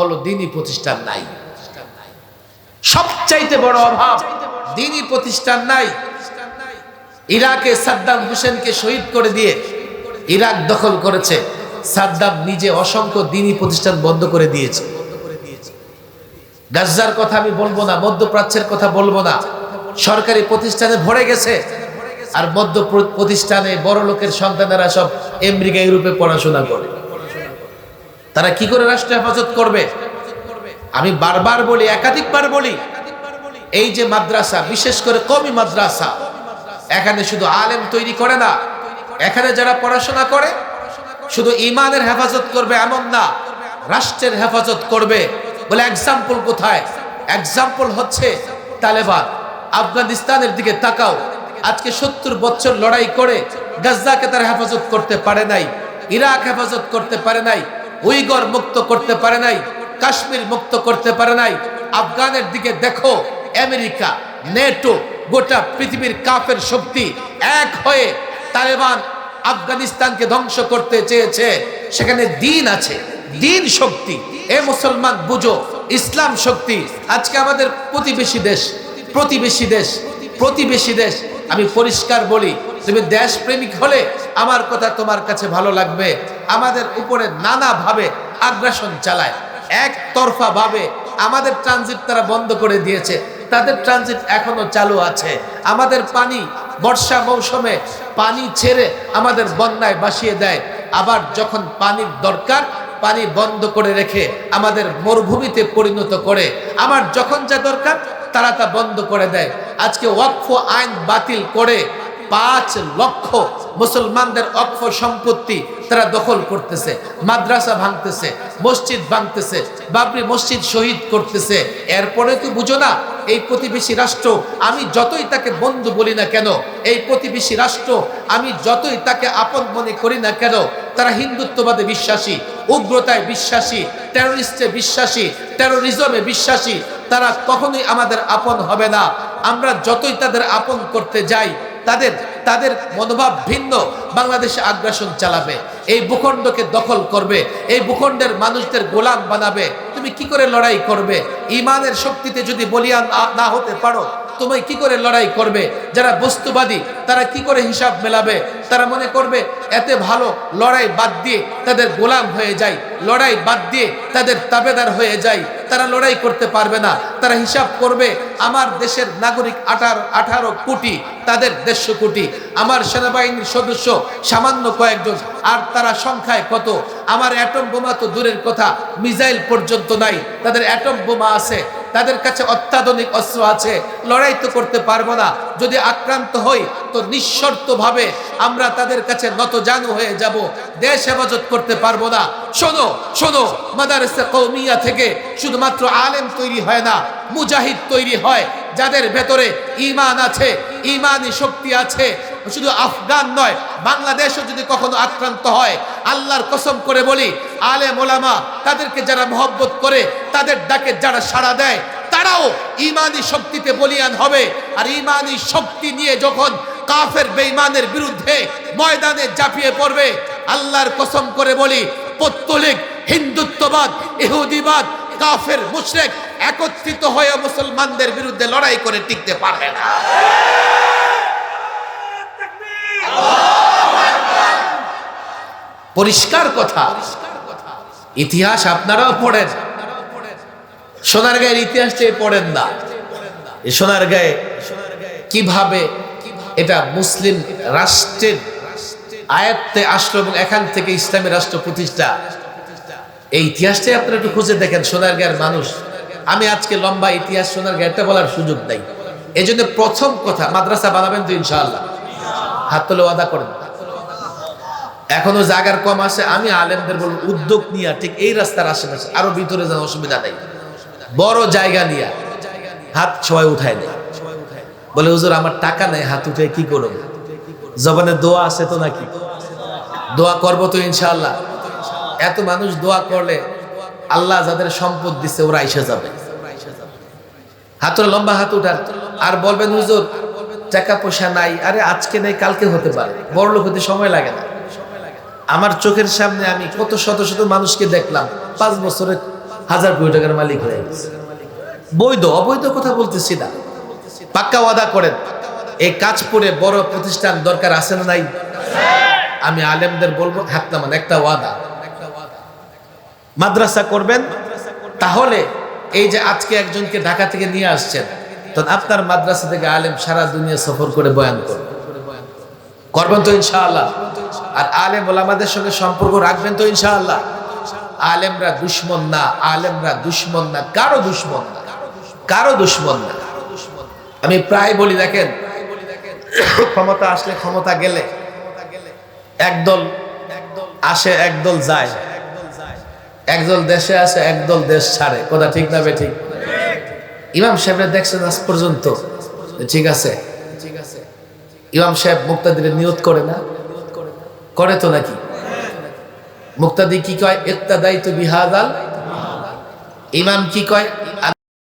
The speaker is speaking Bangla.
হলো দিনই প্রতিষ্ঠান নাই। সবচাইতে বড় অভাব, দিনই প্রতিষ্ঠান নাই। ইরাকে সাদ্দাম হুসেনকে শহীদ করে দিয়ে ইরাক দখল করেছে। সাদ্দাম নিজে অসংখ্য দিনই প্রতিষ্ঠান বন্ধ করে দিয়েছে। গাজ্জার কথা আমি বলব না, মধ্যপ্রাচ্যের কথা বলব না। সরকারি প্রতিষ্ঠানে ভরে গেছে। আর মধ্য প্রতিষ্ঠানে বড় লোকের সন্তানেরা সব আমেরিকা, ইউরোপে পড়াশোনা করে। তারা কি করে রাষ্ট্র হেফাজত করবে? আমি বারবার বলি, একাধিকবার বলি, এই যে মাদ্রাসা, বিশেষ করে কমি মাদ্রাসা, এখানে শুধু আলেম তৈরি করে না, এখানে যারা পড়াশোনা করে, শুধু ইমানের হেফাজত করবে এমন না, রাষ্ট্রের হেফাজত করবে। বলে এক্সাম্পল কোথায়? এক্সাম্পল হচ্ছে তালেবান। আফগানিস্তানের দিকে তাকাও। আজকে সত্তর বছর লড়াই করে গাজ্জাকে তারা হেফাজত করতে পারে নাই, ইরাক হেফাজত করতে পারে নাই উইগর মুক্ত করতে পারে নাই, কাশ্মীর মুক্ত করতে পারে নাই। আফগানের দিকে দেখো, আমেরিকা, নেটো, গোটা পৃথিবীর কাফের শক্তি এক হয়ে তালেবান আফগানিস্তানকে ধ্বংস করতে চেয়েছে। সেখানে দিন আছে, দিন শক্তি। এ মুসলমান বুঝো, ইসলাম শক্তি। আজকে আমাদের প্রতিবেশী দেশ প্রতিবেশী দেশ প্রতিবেশী দেশ, আমি পরিষ্কার বলি, তুমি দেশ প্রেমিক হলে আমার কথা তোমার কাছে ভালো লাগবে। আমাদের উপরে নানা ভাবে আগ্রাসন চালায়। একতরফা ভাবে আমাদের ট্রানজিট তারা বন্ধ করে দিয়েছে। তাদের ট্রানজিট এখনও চালু আছে। আমাদের পানি বর্ষা মৌসুমে পানি ছেড়ে আমাদের বন্যায় বাসিয়ে দেয়। আবার যখন পানির দরকার, পানি বন্ধ করে রেখে আমাদের মরুভূমিতে পরিণত করে। আমার যখন যা দরকার, তারা তা বন্ধ করে দেয়। আজকে ওয়াকফ আইন বাতিল করে পাঁচ লক্ষ মুসলমানদের অক্ষ সম্পত্তি তারা দখল করতেছে, মাদ্রাসা ভাঙতেছে, মসজিদ ভাঙতেছে, বাবরি মসজিদ শহীদ করতেছে। এরপরে তো বুঝো না, এই প্রতিবেশী রাষ্ট্র, আমি যতই তাকে বন্ধু বলি না কেন, এই প্রতিবেশী রাষ্ট্র, আমি যতই তাকে আপন মনে করি না কেন, তারা হিন্দুত্ববাদে বিশ্বাসী, উগ্রতায় বিশ্বাসী টেরোরিস্টে বিশ্বাসী টেরোরিজমে বিশ্বাসী, তারা কখনোই আমাদের আপন হবে না। আমরা যতই তাদের আপন করতে যাই, তাদের তাদের মনোভাব ভিন্ন। বাংলাদেশে আগ্রাসন চালাবে, এই ভূখণ্ডকে দখল করবে, এই ভূখণ্ডের মানুষদের গোলাম বানাবে। তুমি কি করে লড়াই করবে? ইমানের শক্তিতে যদি বলিয়ান না- হতে পারো তুমি কি করে লড়াই করবে? যারা বস্তুবাদী, তারা কি করে হিসাব মেলাবে? তারা মনে করবে, এতে ভালো লড়াই বাদ দিয়ে তাদের গোলাম হয়ে যায়। লড়াই বাদ দিয়ে তাদের তাবেদার হয়ে যায়। তারা লড়াই করতে পারবে না। তারা হিসাব করবে, আমার দেশের নাগরিক আঠারো আঠারো কোটি, তাদের দেড়শো কোটি। আমার সেনাবাহিনীর সদস্য সামান্য কয়েকজন। আর তারা সংখ্যায় কত? আমার অ্যাটম বোমা তো দূরের কথা। মিসাইল পর্যন্ত নাই। তাদের অ্যাটম বোমা আছে। তাদের কাছে অত্যাধুনিক অস্ত্র আছে, লড়াই তো করতে পারব না। যদি আক্রান্ত হই, তো নিঃশর্তভাবে আমরা তাদের কাছে নত জানু হয়ে যাব। দেশ হেফাজত করতে পারব না। শোনো শোনো, মাদারসে কৌমিয়া থেকে শুধুমাত্র আলেম তৈরি হয় না, মুজাহিদ তৈরি হয়। যাদের ভেতরে ইমান আছে ইমানি শক্তি আছে শুধু আফগান নয়, বাংলাদেশও যদি কখনো আক্রান্ত হয়, আল্লাহর কসম করে বলি, আলে ওলামা তাদেরকে যারা মহব্বত করে, তাদের ডাকে যারা সাড়া দেয়, তারাও ইমানি শক্তিতে বলিয়ান হবে। আর ইমানি শক্তি নিয়ে যখন কাফের বেঈমানের বিরুদ্ধে ময়দানে ঝাঁপিয়ে পড়বে, আল্লাহর কসম করে বলি, পত্তলিক, হিন্দুত্ববাদ, ইহুদিবাদ, কাফের মুশরিক একত্রিত হয়ে মুসলমানদের বিরুদ্ধে লড়াই করে টিকতে পারবে না। পরিষ্কার কথা। ইতিহাস আপনারাও পড়েন। সোনার গায়ের ইতিহাস চেয়ে পড়েন না। সোনার গায়ে কীভাবে এটা মুসলিম রাষ্ট্রের আয়ত্তে আসলো এবং এখান থেকে ইসলামী রাষ্ট্র প্রতিষ্ঠা? এই ইতিহাসটাই আপনারা একটু খুঁজে দেখেন সোনার গায়ের মানুষ। আমি আজকে লম্বা ইতিহাস সোনার গায়েটা বলার সুযোগ নাই। এই প্রথম কথা, মাদ্রাসা বানাবেন তো ইনশাআল্লাহ। হাত তোলে ওয়াদা করেন। এখনও জায়গার কম আছে, আমি আলেমদের বলব, উদ্যোগ নিয়ে, ঠিক এই রাস্তার আশেপাশে, আরও ভিতরে যেন অসুবিধা নেই। বড় জায়গা নিয়ে, হাত সবাই উঠায় নেই। বলে, হুজুর, আমার টাকা নেই, হাত উঠে কি করব? জবানে দোয়া আছে তো নাকি? দোয়া করব তো ইনশাআল্লাহ। এত মানুষ দোয়া করলে আল্লাহ যাদের সম্পদ দিচ্ছে ওরা এসে যাবে। হাতের লম্বা হাত উঠান আর বলবেন, হুজুর টাকা পয়সা নাই, আরে আজকে নেই, কালকে হতে পারে। বড় লোক হতে সময় লাগে না। আমার চোখের সামনে আমি কত শত শত মানুষকে দেখলাম, পাঁচ বছরে হাজার কোটি টাকার মালিক হয়ে গেছে। বৈধ, অবৈধ কথা বলতেছি না। পাক্কা ওয়াদা করেন, এই কাজ করে বড় প্রতিষ্ঠান দরকার আছে না নাই? আমি আলেমদের বলব হাত নামান একটা ওয়াদা। মাদ্রাসা করবেন, তাহলে এই যে আজকে একজনকে ঢাকা থেকে নিয়ে আসছেন তখন আপনার মাদ্রাসা থেকে আলেম সারা দুনিয়া সফর করে বয়ান করবেন করবেন তো ইনশাআল্লাহ। আর আলেম ওলামাদের সঙ্গে সম্পর্ক রাখবেন তো ইনশাআল্লাহ। আলেমরা দুশ্মন না, আলেমরা দুশ্মন না, কারও দুশ্মন না, কারও দুশ্মন না। আমি প্রায় বলি দেখেন, ক্ষমতা আসলে ক্ষমতা গেলে একদল আসে, একদল যায়। একদল দেশে আসে, একদল দেশ ছাড়ে। কথা ঠিক না বে ঠিক? ইমাম সাহেবরা দেখছেন আজ পর্যন্ত। ঠিক আছে? ইমাম সাহেব মুক্তাদির নিয়ত করে না? করে তো নাকি? মুক্তাদি কি কয়? ইত্তাদাই তো বিহাদাল ইমাম কি কয়?